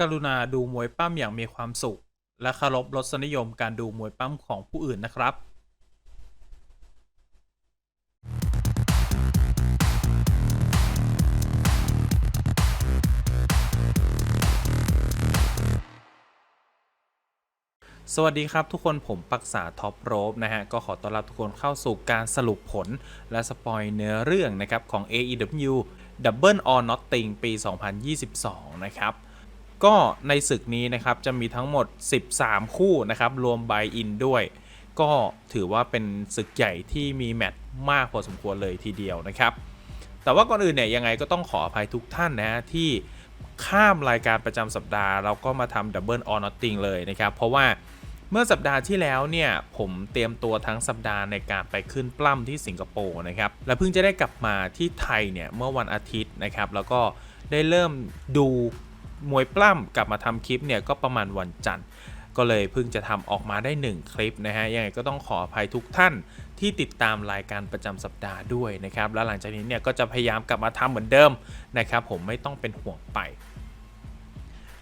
กรุณาดูมวยปั้มอย่างมีความสุข และเคารพรสนิยมการดูมวยปั้มของผู้อื่นนะครับสวัสดีครับทุกคนผมปักษาท็อปโรบนะฮะ ก็ขอต้อนรับทุกคนเข้าสู่การสรุปผลและสปอยเนื้อเรื่องนะครับของ AEW Double or Nothing ปี 2022 นะครับ ก็ในศึกนี้นะครับจะมีทั้งหมด 13 คู่นะครับรวมไบอินด้วย ก็ถือว่าเป็นศึกใหญ่ที่มีแมตช์มากพอสมควรเลยทีเดียวนะครับ แต่ว่าก่อนอื่นเนี่ยยังไงก็ต้องขออภัยทุกท่านนะที่ข้ามรายการประจำสัปดาห์เราก็มาทำ Double or Nothing เลยนะครับ เพราะว่าเมื่อสัปดาห์ที่แล้วเนี่ยผมเตรียมตัวทั้งสัปดาห์ในการไปขึ้นปล้ำที่สิงคโปร์นะครับและเพิ่งจะได้กลับมาที่ไทยเนี่ยเมื่อวันอาทิตย์นะครับ แล้วก็ได้เริ่มดู มวยปล้ำกลับมาทำคลิปเนี่ยก็ประมาณวันจันทร์ ก็เลยเพิ่งจะทำออกมาได้ 1 คลิปนะฮะยังไงก็ต้องขออภัยทุกท่านที่ติดตามรายการประจำสัปดาห์ด้วยนะครับ แล้วหลังจากนี้เนี่ยก็จะพยายามกลับมาทำเหมือนเดิมนะครับผมไม่ต้องเป็นห่วงไป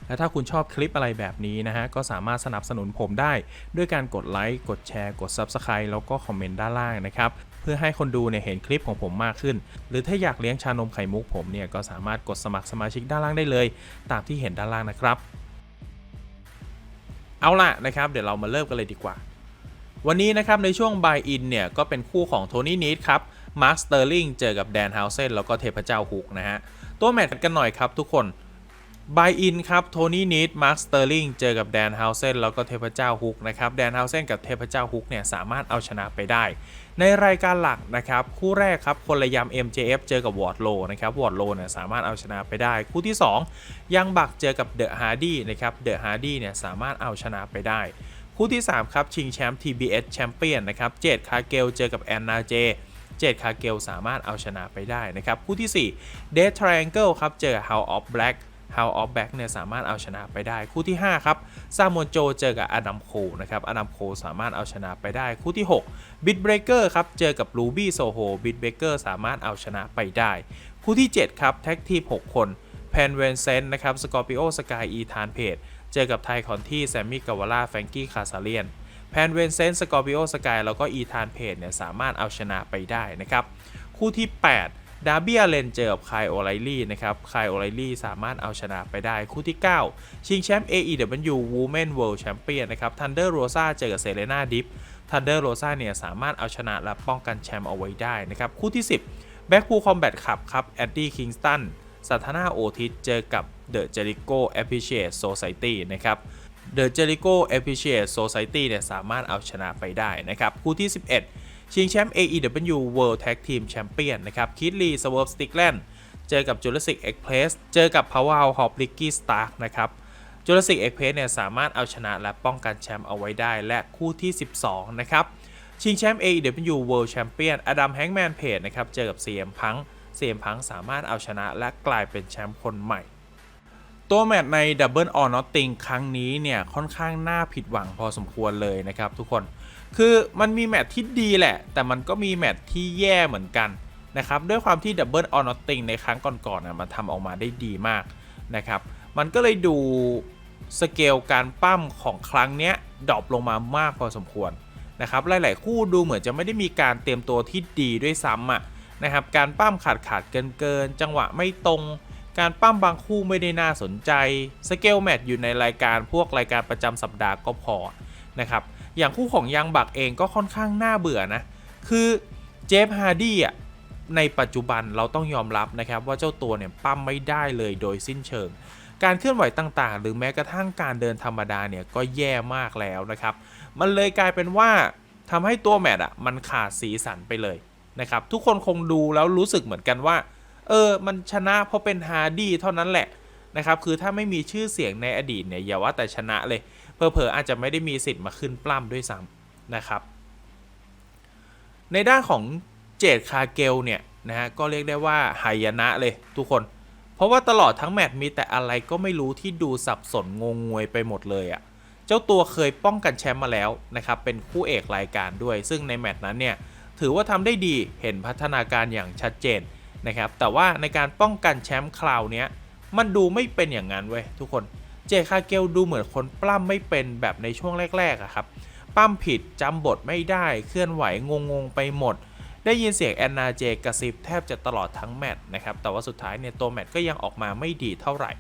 และถ้าคุณชอบคลิปอะไรแบบนี้นะฮะ ก็สามารถสนับสนุนผมได้ ด้วยการกดไลค์ กดแชร์ กด Subscribe แล้วก็คอมเมนต์ด้านล่างนะครับ เพื่อให้คนดูเนี่ยเห็นคลิปของผมมากขึ้น หรือถ้าอยากเลี้ยงชานมไข่มุกผมเนี่ยก็สามารถกดสมัครสมาชิกด้านล่างได้เลย ตามที่เห็นด้านล่างนะครับ เอาล่ะนะครับ เดี๋ยวเรามาเริ่มกันเลยดีกว่า วันนี้นะครับในช่วง Buy In เนี่ยก็เป็นคู่ของโทนี่นีดครับมาร์คสเตอร์ลิงเจอกับแดนฮาวเซนแล้วก็เทพเจ้าฮุกนะฮะตัวแมตช์กันหน่อยครับทุกคนบายอินครับโทนี่นิดมาร์คสเตอร์ลิงเจอกับแดนฮาวเซนแล้วก็เทพเจ้าฮุกนะครับแดนฮาวเซนกับเทพเจ้าฮุกเนี่ยสามารถเอาชนะไปได้ ในรายการหลักนะครับ คู่แรกครับคนละยำ MJF เจอกับวอร์ดโลนะครับวอร์ดโลเนี่ยสามารถเอาชนะไปได้ คู่ที่ 2 ยังบักเจอกับเดอะฮาร์ดี้นะครับเดอะฮาร์ดี้เนี่ยสามารถเอาชนะไปได้ คู่ที่ 3 ครับ ชิงแชมป์ TBS แชมเปี้ยนนะครับเจดคาเกลเจอกับแอนนาเจเจดคาเกลสามารถเอาชนะไปได้นะครับ คู่ที่ 4 Death Triangle ครับเจอ House of Black House of Black เนี่ยสามารถเอาชนะไปได้คู่ที่ 5 ครับซามอนโจเจอกับอดัมโคนะครับอดัมโคสามารถเอาชนะไปได้คู่ที่ 6 Bit Breaker ครับเจอกับ Ruby Soho Bit Breaker สามารถเอาชนะไปได้ คู่ที่ 7 ครับแท็กทีม6 คนแพนเวนเซนนะครับสกอร์ปิโอสกายอีธานเพจเจอกับไทคอนที่แซมมี่กาวาล่าแฟงกี้คาซาเลียนแพนเวนเซนสกอร์ปิโอสกายแล้วก็อีธานเพจเนี่ยสามารถเอาชนะไปได้นะครับ คู่ที่ 8 ดาร์บี้อาเลนเจอกับคายโอไลลี่นะครับคายโอไลลี่สามารถเอาชนะไปได้คู่ที่ 9 ชิงแชมป์ AEW Women World Champion นะครับทันเดอร์โรซาเจอกับเซเลนาดิฟทันเดอร์โรซาเนี่ยสามารถเอาชนะและป้องกันแชมป์เอาไว้ได้นะครับคู่ที่ 10แบ็กพูลคอมแบทขับครับแอดดี้คิงสตันสัทนาโอทิสเจอกับเดอะเจริโก Appreciate Society นะครับ The Jericho Appreciate Society เนี่ยสามารถเอาชนะไปได้นะครับคู่ที่ 11 ชิงแชมป์ AEW World Tag Team Champion นะครับคิดลีสเวิร์ฟสติกแลนด์เจอกับ Jurassic Express เจอกับ Powerhouse Hop Ricky Stark นะครับ Jurassic Express เนี่ยสามารถเอาชนะและป้องกันแชมป์เอาไว้ได้และคู่ที่ 12 นะครับ ชิงแชมป์ AEW World Champion อดัมแฮงแมนเพจนะครับ เจอกับ CM Punk CM Punk สามารถเอาชนะและกลายเป็นแชมป์คนใหม่ ตัวแมตช์ใน Double or Nothing ครั้งนี้เนี่ยค่อนข้างน่าผิดหวังพอสมควรเลยนะครับทุกคน คือมันมีแมตช์ที่ดีแหละ แต่มันก็มีแมตช์ที่แย่เหมือนกันนะครับด้วยความที่ Double or Nothing ในครั้งก่อนๆนะมันทำออกมาได้ดีมากนะครับมันก็เลยดูสเกลการปั้มของครั้งเนี้ยดรอปลงมามากพอสมควรนะครับหลาย ๆ คู่ดูเหมือนจะไม่ได้มีการเตรียมตัวที่ดีด้วยซ้ำอะนะครับการปั้มขาดขาดเกินเกินๆจังหวะไม่ตรง การปั้มบางคู่ไม่ได้น่าสนใจสเกลแมตช์อยู่ในรายการพวกรายการประจำสัปดาห์ก็พอนะครับ อย่างคู่ของยังบักเองก็ค่อนข้างน่าเบื่อนะ คือเจฟฮาร์ดี้อะในปัจจุบันเราต้องยอมรับนะครับว่าเจ้าตัวเนี่ยปั้มไม่ได้เลยโดยสิ้นเชิง การเคลื่อนไหวต่างๆ หรือแม้กระทั่งการเดินธรรมดาเนี่ยก็แย่มากแล้วนะครับ มันเลยกลายเป็นว่าทำให้ตัวแมตช์อะมันขาดสีสันไปเลยนะครับ ทุกคนคงดูแล้วรู้สึกเหมือนกันว่า เออ มันชนะเพราะเป็นฮาร์ดี้เท่านั้นแหละนะครับ คือถ้าไม่มีชื่อเสียงในอดีตเนี่ยอย่าว่าแต่ชนะเลย เพอเพอๆอาจจะไม่ได้มีสิทธิ์มาขึ้นปล้ำด้วยซ้ำนะครับ ในด้านของเจดคาเกลเนี่ยนะฮะก็เรียกได้ว่าหายนะเลยทุกคน เพราะว่าตลอดทั้งแมตช์มีแต่อะไรก็ไม่รู้ที่ดูสับสนงงงวยไปหมดเลยอะ่ะเจ้าตัวเคยป้องกันแชมป์มาแล้วนะครับเป็นคู่เอกรายการด้วย ซึ่งในแมตช์นั้นเนี่ยถือว่าทำได้ดีเห็นพัฒนาการอย่างชัดเจนนะครับแต่ว่าในการป้องกันแชมป์คราวนี้มันดูไม่เป็นอย่างนั้นเว้ยทุกคน เจคาเกลดูเหมือนคนปล้ำไม่เป็นแบบในช่วงแรกๆอะครับปั้มผิดจำบทไม่ได้เคลื่อนไหวงงๆไปหมด ได้ยินเสียงแอนนาเจกระซิบแทบจะตลอดทั้งแมตช์นะครับแต่ว่าสุดท้ายเนี่ยตัวแมตช์ก็ยังออกมาไม่ดีเท่าไหร่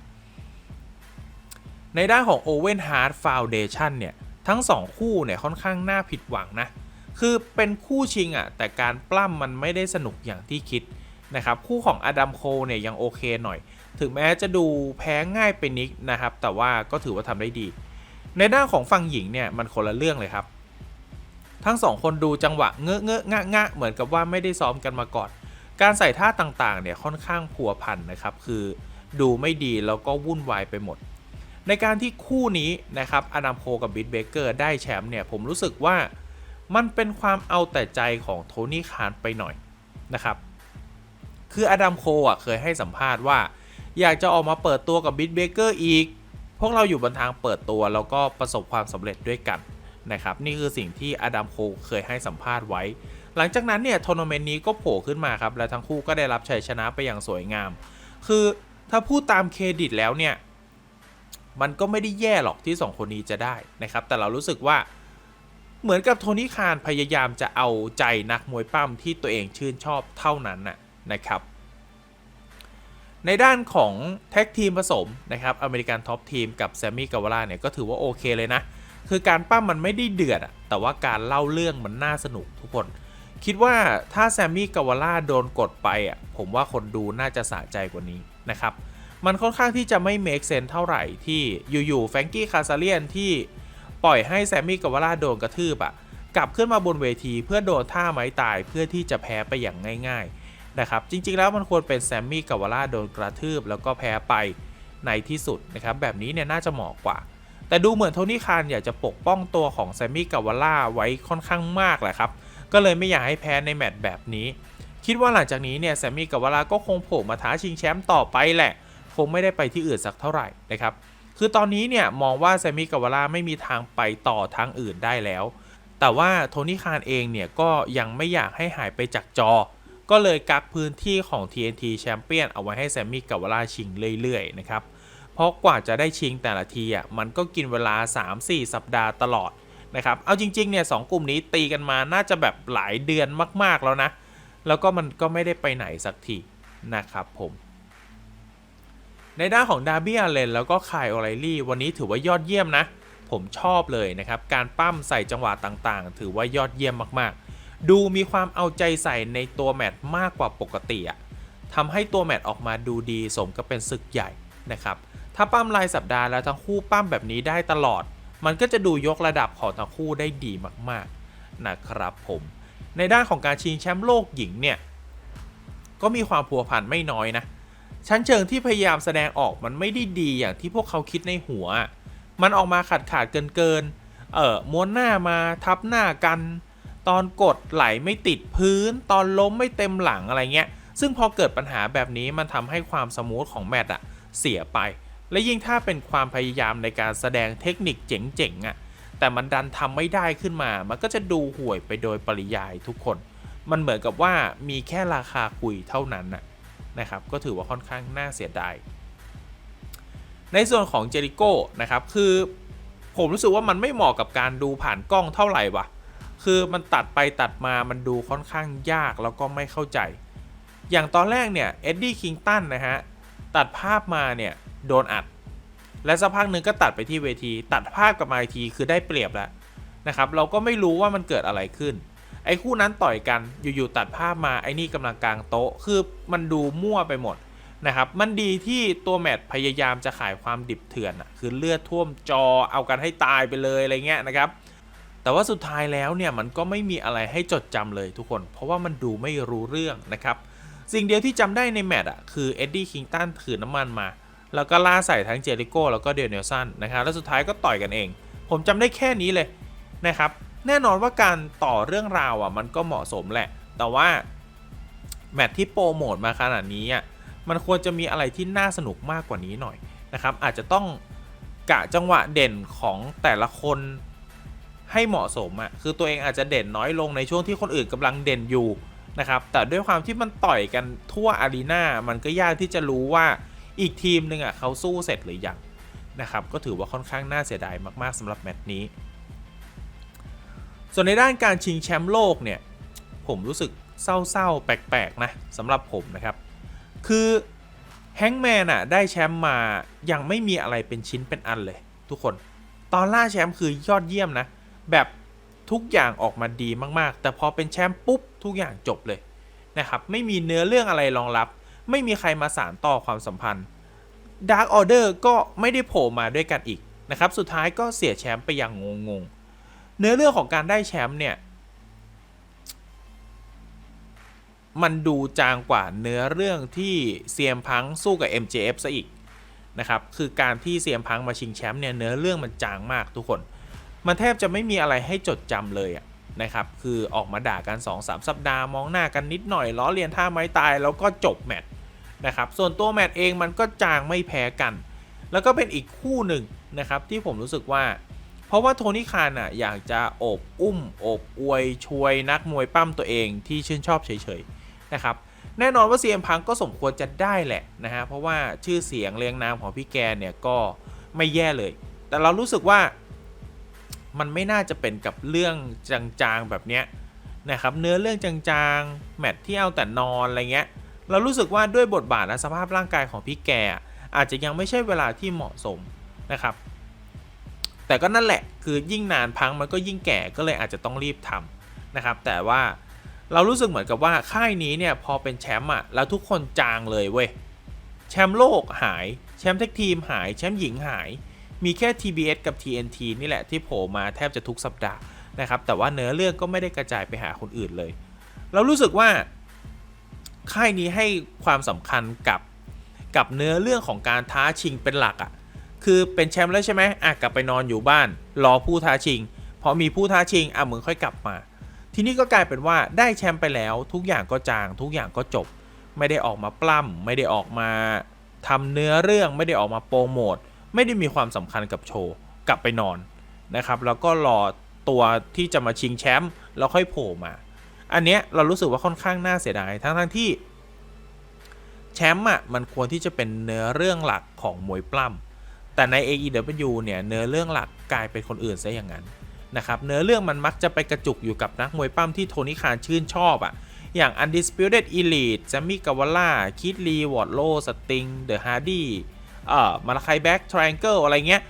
ในด้านของ Owen Hart Foundation เนี่ยทั้ง 2 คู่เนี่ยค่อนข้างน่าผิดหวังนะ คือเป็นคู่ชิงอะแต่การปล้ำมันไม่ได้สนุกอย่างที่คิด นะครับคู่ของอดัมโคเนี่ยยังโอเคหน่อย ถึงแม้จะดูแพ้ง่ายไปนิดนะครับ แต่ว่าก็ถือว่าทำได้ดี ในด้านของฝั่งหญิงเนี่ยมันคนละเรื่องเลยครับ ทั้งสองคนดูจังหวะเงอะเงอะงะงะเหมือนกับว่าไม่ได้ซ้อมกันมาก่อน การใส่ท่าต่างๆเนี่ยค่อนข้างผัวพันนะครับ คือดูไม่ดีแล้วก็วุ่นวายไปหมด ในการที่คู่นี้นะครับอดัมโคกับบิทเบเกอร์ได้แชมป์เนี่ยผมรู้สึกว่ามันเป็นความเอาแต่ใจของโทนี่คานไปหน่อยนะครับ คืออดัมโคอะเคยให้สัมภาษณ์ว่า อยากจะออกมาเปิดตัวกับบิทเบเกอร์อีก พวกเราอยู่บนทางเปิดตัวแล้วก็ประสบความสำเร็จด้วยกันนะครับนี่คือสิ่งที่อดัมโคเคยให้สัมภาษณ์ไว้ หลังจากนั้นเนี่ยทัวร์นาเมนต์นี้ก็โผล่ขึ้นมาครับ และทั้งคู่ก็ได้รับชัยชนะไปอย่างสวยงาม คือถ้าพูดตามเครดิตแล้วเนี่ย มันก็ไม่ได้แย่หรอกที่ 2 คนนี้จะได้นะครับ แต่เรารู้สึกว่าเหมือนกับโทนี่คานพยายามจะเอาใจนักมวยปั้มที่ตัวเองชื่นชอบเท่านั้นน่ะ นะครับ ในด้านของแท็กทีมผสมนะครับอเมริกันท็อปทีมกับแซมมี่กาวาล่าเนี่ยก็ถือว่าโอเคเลยนะ คือการปั้มมันไม่ได้เดือดอะแต่ว่าการเล่าเรื่องมันน่าสนุกทุกคน คิดว่าถ้าแซมมี่กาวาล่าโดนกดไปอะผมว่าคนดูน่าจะสะใจกว่านี้นะครับมันค่อนข้างที่จะไม่เมคเซนเท่าไหร่ที่อยู่ๆแฟรงกี้คาซาเลียนที่ปล่อยให้แซมมี่กาวาล่าโดนกระทืบอะกลับขึ้นมาบนเวทีเพื่อโดนท่าไม้ตายเพื่อที่จะแพ้ไปอย่างง่ายๆ นะครับ จริงๆ แล้วมันควรเป็นแซมมี่กาวาล่าโดนกระทืบ แล้วก็แพ้ไปในที่สุดนะครับ แบบนี้เนี่ยน่าจะเหมาะกว่า แต่ดูเหมือนโทนี่คานอยากจะปกป้องตัวของแซมมี่กาวาล่าไว้ค่อนข้างมากแหละครับ ก็เลยไม่อยากให้แพ้ในแมตช์แบบนี้ คิดว่าหลังจากนี้เนี่ยแซมมี่กาวาล่าก็คงโผล่มาท้าชิงแชมป์ต่อไปแหละ คงไม่ได้ไปที่อื่นสักเท่าไหร่นะครับ คือตอนนี้เนี่ยมองว่าแซมมี่กาวาล่าไม่มีทางไปต่อทางอื่นได้แล้ว แต่ว่าโทนี่คานเองเนี่ยก็ยังไม่อยากให้หายไปจากจอ ก็เลยกักพื้นที่ของ TNT แชมเปี้ยนเอาไว้ให้แซมมี่กาวลาชิงเรื่อยๆนะครับ เพราะกว่าจะได้ชิงแต่ละทีอะมันก็กินเวลา 3-4 สัปดาห์ตลอดนะครับ เอาจริงๆเนี่ยสองกลุ่มนี้ตีกันมาน่าจะแบบหลายเดือนมากๆแล้วนะ แล้วก็มันก็ไม่ได้ไปไหนสักทีนะครับผม ในด้านของดาร์บี้อาเลนแล้วก็คายโอไลลี่วันนี้ถือว่ายอดเยี่ยมนะ ผมชอบเลยนะครับ การปั้มใส่จังหวะต่างๆ ถือว่ายอดเยี่ยมมากๆ ดูมีความเอาใจใส่ในตัวแมตช์มากกว่าปกติอะทำให้ตัวแมตช์ออกมาดูดีสมกับเป็นศึกใหญ่นะครับ ถ้าปั้มรายสัปดาห์แล้วทั้งคู่ปั้มแบบนี้ได้ตลอด มันก็จะดูยกระดับของทั้งคู่ได้ดีมากๆนะครับผม ในด้านของการชิงแชมป์โลกหญิงเนี่ย ก็มีความพัวพันไม่น้อยนะ ชั้นเชิงที่พยายามแสดงออกมันไม่ได้ดีอย่างที่พวกเขาคิดในหัว มันออกมาขาดขาดเกินเกินๆเออม้วนหน้ามาทับหน้ากัน ตอนกดไหลไม่ติดพื้น ตอนล้มไม่เต็มหลังอะไรเงี้ย ซึ่งพอเกิดปัญหาแบบนี้มันทำให้ความสมูทของแมตช์อะเสียไป และยิ่งถ้าเป็นความพยายามในการแสดงเทคนิคเจ๋งๆอะแต่มันดันทำไม่ได้ขึ้นมา มันก็จะดูห่วยไปโดยปริยายทุกคน มันเหมือนกับว่ามีแค่ราคาคุยเท่านั้นนะนะครับ ก็ถือว่าค่อนข้างน่าเสียดาย ในส่วนของเจริโก้นะครับ คือผมรู้สึกว่ามันไม่เหมาะกับการดูผ่านกล้องเท่าไหร่ว่ะ คือมันตัดไปตัดมามันดูค่อนข้างยากแล้วก็ไม่เข้าใจ อย่างตอนแรกเนี่ยเอ็ดดี้คิงตันนะฮะ ตัดภาพมาเนี่ยโดนอัด และสักพักหนึ่งก็ตัดไปที่เวที ตัดภาพกลับมาอีกทีคือได้เปรียบแล้วนะครับเราก็ไม่รู้ว่ามันเกิดอะไรขึ้น ไอ้คู่นั้นต่อยกันอยู่ๆตัดภาพมาไอ้นี่กำลังกลางโต๊ะคือมันดูมั่วไปหมดนะครับ มันดีที่ตัวแมตช์พยายามจะขายความดิบเถื่อนอะคือเลือดท่วมจอเอากันให้ตายไปเลยอะไรเงี้ยนะครับ แต่ว่าสุดท้ายแล้วเนี่ยมันก็ไม่มีอะไรให้จดจำเลยทุกคน เพราะว่ามันดูไม่รู้เรื่องนะครับ สิ่งเดียวที่จำได้ในแมตช์อะคือเอ็ดดี้คิงตันถือน้ำมันมา แล้วก็ล่าใส่ทั้งเจริโก้แล้วก็เดนเนลสันนะครับแล้วสุดท้ายก็ต่อยกันเอง ผมจำได้แค่นี้เลยนะครับแน่นอนว่าการต่อเรื่องราวอะมันก็เหมาะสมแหละ แต่ว่าแมตช์ที่โปรโมทมาขนาดนี้อะมันควรจะมีอะไรที่น่าสนุกมากกว่านี้หน่อยนะครับอาจจะต้องกะจังหวะเด่นของแต่ละคน ให้เหมาะสมอะคือตัวเองอาจจะเด่นน้อยลงในช่วงที่คนอื่นกำลังเด่นอยู่นะครับแต่ด้วยความที่มันต่อยกันทั่วอารีนามันก็ยากที่จะรู้ว่าอีกทีมหนึ่งอะเขาสู้เสร็จหรือยังนะครับก็ถือว่าค่อนข้างน่าเสียดายมาก ๆสำหรับแมตช์นี้ ส่วนในด้านการชิงแชมป์โลกเนี่ยผมรู้สึกเศร้าๆแปลกๆนะสำหรับผมนะครับ คือแฮงแมนอะได้แชมป์มายังไม่มีอะไรเป็นชิ้นเป็นอันเลย ทุกคน ตอนล่าแชมป์คือยอดเยี่ยมนะ แบบทุกอย่างออกมาดีมากๆ แต่พอเป็นแชมป์ปุ๊บทุกอย่างจบเลยนะครับ ไม่มีเนื้อเรื่องอะไรรองรับ ไม่มีใครมาสานต่อความสัมพันธ์ Dark Order ก็ไม่ได้โผล่มาด้วยกันอีกนะครับ สุดท้ายก็เสียแชมป์ไปอย่างงงๆ เนื้อเรื่องของการได้แชมป์เนี่ย มันดูจางกว่าเนื้อเรื่องที่เซียมพังสู้กับ MJF ซะอีกนะครับ คือการที่เซียมพังมาชิงแชมป์เนี่ยเนื้อเรื่องมันจางมากทุกคน มันแทบจะไม่มีอะไรให้จดจำเลยอะนะครับ คือออกมาด่ากัน 2-3สัปดาห์มองหน้ากันนิดหน่อยล้อเลียนท่าไม้ตายแล้วก็จบแมตช์นะครับ ส่วนตัวแมตช์เองมันก็จางไม่แพ้กัน แล้วก็เป็นอีกคู่หนึ่งนะครับที่ผมรู้สึกว่า เพราะว่าโทนี่คานอะอยากจะโอบอุ้มโอบอวยช่วยนักมวยปั้มตัวเองที่ชื่นชอบเฉยๆนะครับแน่นอนว่า CM พังก็สมควรจะได้แหละนะฮะเพราะว่าชื่อเสียงเรียงนามของพี่แกเนี่ยก็ไม่แย่เลย แต่เรารู้สึกว่า มันไม่น่าจะเป็นกับเรื่องจางๆแบบเนี้ยนะครับเนื้อเรื่องจางๆ แมตที่เอาแต่นอนอะไรเงี้ยเรารู้สึกว่าด้วยบทบาทและสภาพร่างกายของพี่แกอาจจะยังไม่ใช่เวลาที่เหมาะสมนะครับ แต่ก็นั่นแหละคือยิ่งนานพังมันก็ยิ่งแก่ก็เลยอาจจะต้องรีบทำนะครับ แต่ว่าเรารู้สึกเหมือนกับว่าค่ายนี้เนี่ยพอเป็นแชมป์อะแล้วทุกคนจางเลยเว้ยแชมป์โลกหายแชมป์แท็กทีมหายแชมป์หญิงหาย มีแค่ TBS กับ TNT นี่แหละที่โผล่มาแทบจะทุกสัปดาห์นะครับแต่ว่าเนื้อเรื่องก็ไม่ได้กระจายไปหาคนอื่นเลย เรารู้สึกว่าค่ายนี้ให้ความสำคัญกับกับเนื้อเรื่องของการท้าชิงเป็นหลักอะ่ะคือเป็นแชมป์แล้วใช่ไหมอะกลับไปนอนอยู่บ้าน รอผู้ท้าชิงพอมีผู้ท้าชิงอะมึงค่อยกลับมา ทีนี้ก็กลายเป็นว่าได้แชมป์ไปแล้ว ทุกอย่างก็จาง ทุกอย่างก็จบ ไม่ได้ออกมาปล้ำไม่ได้ออกมาทำเนื้อเรื่องไม่ได้ออกมาโปรโมท ไม่ได้มีความสำคัญกับโชว์กลับไปนอนนะครับแล้วก็รอตัวที่จะมาชิงแชมป์แล้วค่อยโผล่มา อันเนี้ยเรารู้สึกว่าค่อนข้างน่าเสียดายทั้งทั้งที่แชมป์อะมันควรที่จะเป็นเนื้อเรื่องหลักของมวยปล้ำแต่ใน AEW เนี่ยเนื้อเรื่องหลักกลายเป็นคนอื่นซะอย่างนั้นนะครับเนื้อเรื่องมันมักจะไปกระจุกอยู่กับนักมวยปล้ำที่โทนี่คานชื่นชอบอะอย่าง Undisputed Elite แซมมี่กาวล่าคิดลีวอร์ดโลสติงเดอะฮาร์ดี้ เอ่อมาลาคายแบ็กทริแองเกิลอะไรเงี้ย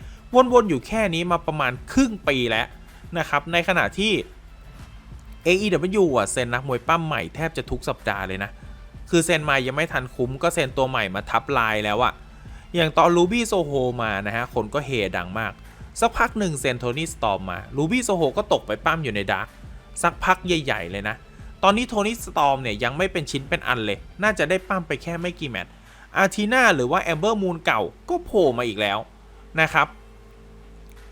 วนๆ อยู่แค่นี้มาประมาณครึ่งปีแล้วนะครับ ในขณะที่ AEW อะเซ็นนักมวยปั้มใหม่แทบจะทุกสัปดาห์เลยนะ คือเซ็นมายังไม่ทันคุ้มก็เซ็นตัวใหม่มาทับลายแล้วอะอย่างตอนลูบี้โซโฮมานะฮะ คนก็เฮดังมาก สักพักหนึ่งเซ็นโทนี่สตอมมาลูบี้โซโฮก็ตกไปปั้มอยู่ในดาร์กสักพักใหญ่ ๆ เลยนะ ตอนนี้โทนี่สตอมเนี่ยยังไม่เป็นชิ้นเป็นอันเลย น่าจะได้ปั้มไปแค่ไม่กี่แมตช์ อาทีนาหรือว่าแอมเบอร์มูนเก่าก็โผล่มาอีกแล้วนะครับ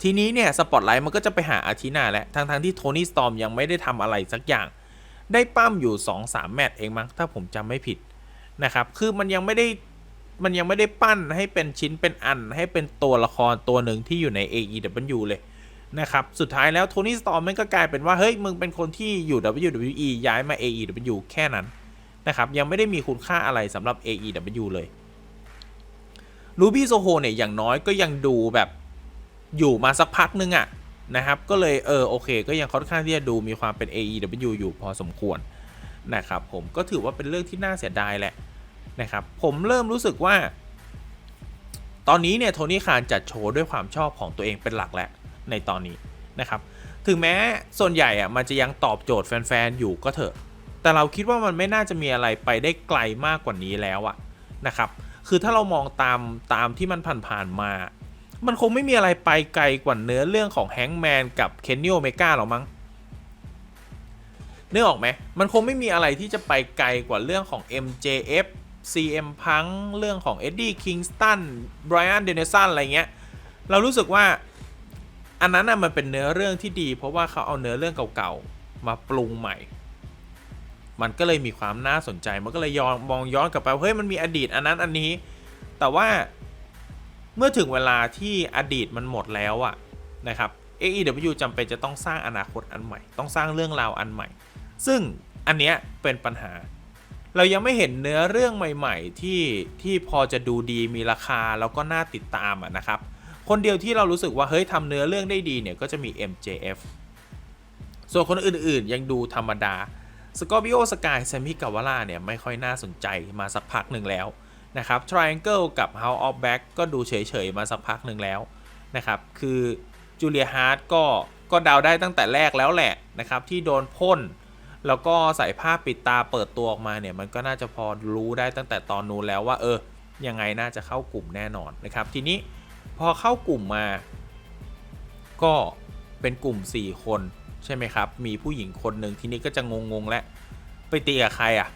ทีนี้เนี่ยสปอตไลท์มันก็จะไปหาอาทีนาแล้วทั้งทที่โทนี่สตอมยังไม่ได้ทำอะไรสักอย่าง ได้ปั้มอยู่ 2-3 แมตช์เองมั้งถ้าผมจำไม่ผิดนะครับ คือมันยังไม่ได้มันยังไม่ได้ปั้นให้เป็นชิ้นเป็นอันให้เป็นตัวละครตัวหนึ่งที่อยู่ใน AEW เลยนะครับ สุดท้ายแล้วโทนี่สตอมมันก็กลายเป็นว่า เฮ้ย มึงเป็นคนที่อยู่ WWE ย้ายมา AEW แค่นั้น นะครับยังไม่ได้มีคุณค่าอะไรสำหรับ AEW เลยลูบี้โซโฮเนี่ยอย่างน้อยก็ยังดูแบบอยู่มาสักพักนึงอะนะครับ ก็เลยเออโอเค ก็ยังค่อนข้างที่จะดูมีความเป็น AEW อยู่พอสมควรนะครับผมก็ถือว่าเป็นเรื่องที่น่าเสียดายแหละนะครับผมเริ่มรู้สึกว่า ตอนนี้เนี่ยโทนี่คานจัดโชว์ด้วยความชอบของตัวเองเป็นหลักแหล้วในตอนนี้นะครับ ถึงแม้ส่วนใหญ่อะมันจะยังตอบโจทย์แฟนๆอยู่ก็เถอะ แต่เราคิดว่ามันไม่น่าจะมีอะไรไปได้ไกลมากกว่านี้แล้วอะนะครับ คือถ้าเรามองตามตามที่มันผ่านๆมา มันคงไม่มีอะไรไปไกลกว่าเนื้อเรื่องของแฮงแมนกับเคนนิโอเมกาหรอมั้งนึกออกไหมมันคงไม่มีอะไรที่จะไปไกลกว่าเรื่องของ MJF CM Punk เรื่องของ Eddie Kingston Brian Danielson อะไรเงี้ย เรารู้สึกว่าอันนั้นน่ะมันเป็นเนื้อเรื่องที่ดี เพราะว่าเขาเอาเนื้อเรื่องเก่าๆ มาปรุงใหม่ มันก็เลยมีความน่าสนใจ มันก็เลยย้อนมองย้อนกลับไปเฮ้ยมันมีอดีตอันนั้นอันนี้ แต่ว่าเมื่อถึงเวลาที่อดีตมันหมดแล้วอะนะครับ AEW จำเป็นจะต้องสร้างอนาคตอันใหม่ ต้องสร้างเรื่องราวอันใหม่ ซึ่งอันเนี้ยเป็นปัญหา เรายังไม่เห็นเนื้อเรื่องใหม่ ๆ ที่ที่พอจะดูดีมีราคาแล้วก็น่าติดตามอะนะครับคคนเดียวที่เรารู้สึกว่าเฮ้ยทำเนื้อเรื่องได้ดีเนี่ยก็จะมี MJF ส่วนคนอื่นๆยังดูธรรมดา สกอร์ i ิโอสกายแซมมี่กาวาล่าเนี่ยไม่ค่อยน่าสนใจมาสักพักหนึ่งแล้วนะครับ Triangle กับ House of Black ก็ดูเฉยๆมาสักพักหนึ่งแล้วนะครับ คือจูเลียฮาร์ดก็ก็เดาได้ตั้งแต่แรกแล้วแหละนะครับ ที่โดนพ่น แล้วก็ใส่ผ้าปิดตาเปิดตัวออกมาเนี่ย มันก็น่าจะพอรู้ได้ตั้งแต่ตอนนู้นแล้วว่าเออ ยังไงน่าจะเข้ากลุ่มแน่นอนนะครับ ทีนี้พอเข้ากลุ่มมา ก็เป็นกลุ่ม 4 คน ใช่ไหมครับ มีผู้หญิงคนหนึ่งทีนี้ก็จะงงๆแล้วไปตีกับใครอะ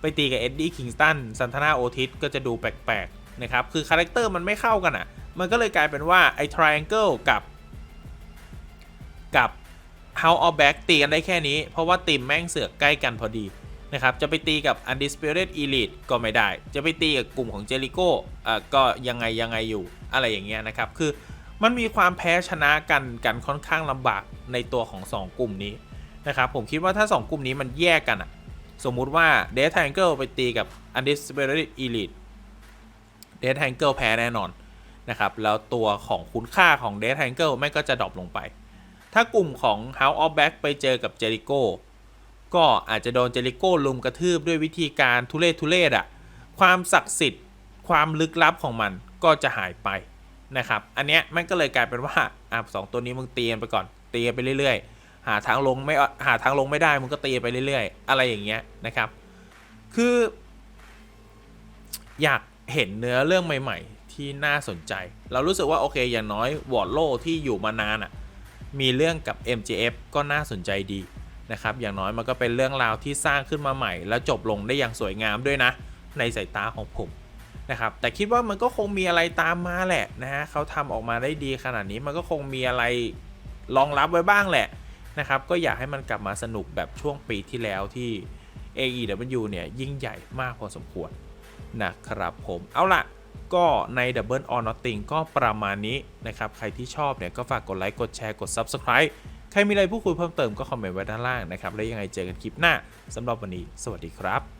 ไปตีกับเอ็ดดี้คิงสตันซันทนาโอทิสก็จะดูแปลกๆนะครับ คือคาแรคเตอร์มันไม่เข้ากันอะ่ะ มันก็เลยกลายเป็นว่าไอ้ triangle กับ กับ House of Black ตีกันได้แค่นี้ เพราะว่าตีมแม่งเสือกใกล้กันพอดีนะครับ จะไปตีกับ Undisputed Elite ก็ไม่ได้ จะไปตีกับกลุ่มของเจริโก้อะก็ยังไงยังไงอยู่อะไรอย่างเงี้ยนะครับ คือ มันมีความแพ้ชนะกันกันค่อนข้างลำบากในตัวของ 2 กลุ่มนี้นะครับผมคิดว่าถ้า 2 กลุ่มนี้มันแยกกันอะสมมุติว่า Death Angle ไปตีกับ Undisputed Elite Death Angle แพ้แน่นอนนะครับแล้วตัวของคุณค่าของ Death Triangle แม่ก็จะดรอปลงไป ถ้ากลุ่มของ House of Black ไปเจอกับเจริโก้ก็อาจจะโดนเจริโก้ลุมกระทืบด้วยวิธีการทุเรศทุเรศอะความศักดิ์สิทธิ์ ความลึกลับของมันก็จะหายไป นะครับ อันเนี้ยมันก็เลยกลายเป็นว่าอะสองตัวนี้มึงตีกันไปก่อนตีกันไปเรื่อย ๆ หาทางลงไม่หาทางลงไม่ได้มึงก็ตีไปเรื่อย ๆ อะไรอย่างเงี้ยนะครับ คือ อยากเห็นเนื้อเรื่องใหม่ ๆ ที่น่าสนใจ เรารู้สึกว่าโอเคอย่างน้อยวอร์ดโลที่อยู่มานานอะ่ะมีเรื่องกับ MJF ก็น่าสนใจดีนะครับ อย่างน้อยมันก็เป็นเรื่องราวที่สร้างขึ้นมาใหม่ แล้วจบลงได้อย่างสวยงามด้วยนะ ในสายตาของผม นะครับแต่คิดว่ามันก็คงมีอะไรตามมาแหละนะฮะเขาทำออกมาได้ดีขนาดนี้มันก็คงมีอะไรรองรับไว้บ้างแหละนะครับก็อยากให้มันกลับมาสนุกแบบช่วงปีที่แล้วที่ AEW เนี่ยยิ่งใหญ่มากพอสมควรนะครับผมเอาล่ะก็ใน Double or Nothing ก็ประมาณนี้นะครับ ใครที่ชอบเนี่ยก็ฝากกดไลค์กดแชร์กด Subscribe ใครมีอะไรพูดคุยเพิ่มเติมก็คอมเมนต์ไว้ด้านล่างนะครับ แล้วยังไงเจอกันคลิปหน้าสำหรับวันนี้ สวัสดีครับ